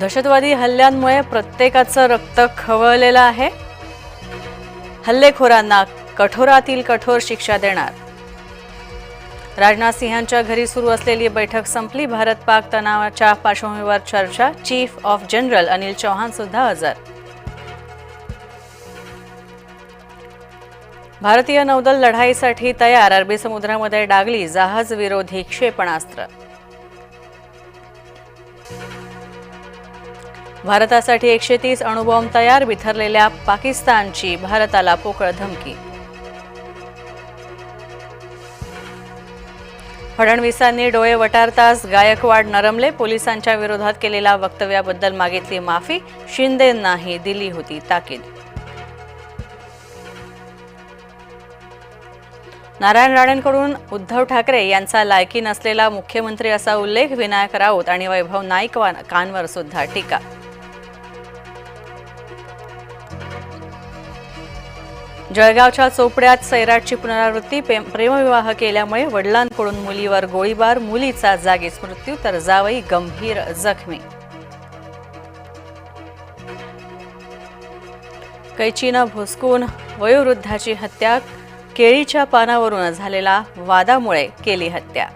दहशतवादी हल्ल्यांमुळे प्रत्येकाचं रक्त खवळलेलं आहे. हल्लेखोरांना कठोरातील कठोर शिक्षा देणार. राजनाथ सिंहांच्या घरी सुरू असलेली बैठक संपली. भारत पाक तणावाच्या पार्श्वभूमीवर चर्चा. Chief of general Anil Chauhan सुद्धा हजर. भारतीय नौदल लढाईसाठी तयार. अरबी समुद्रामध्ये डागली जहाज विरोधी क्षेपणास्त्र. भारतासाठी एकशे तीस अणुबॉम्ब तयार बिथरलेल्या पाकिस्तानची भारताला पोकळ धमकी. फडणवीसांनी डोळे वटारताच गायकवाड नरमले. पोलिसांच्या विरोधात केलेल्या वक्तव्याबद्दल मागितली माफी. शिंदेंनाही दिली होती ताकीद. नारायण राणेंकडून उद्धव ठाकरे यांचा लायकी नसलेला मुख्यमंत्री असा उल्लेख विनायक राऊत आणि वैभव नाईकवानवर सुद्धा टीका. जळगावच्या चोपड्यात सैराटची पुनरावृत्ती प्रेमविवाह केल्यामुळे वडिलांकडून मुलीवर गोळीबार मुलीचा जागीच मृत्यू तर जावई गंभीर जखमी. कैचीनं भुसकून वयोवृद्धाची हत्या केळीच्या पानावरून झालेला वादामुळे केली हत्या.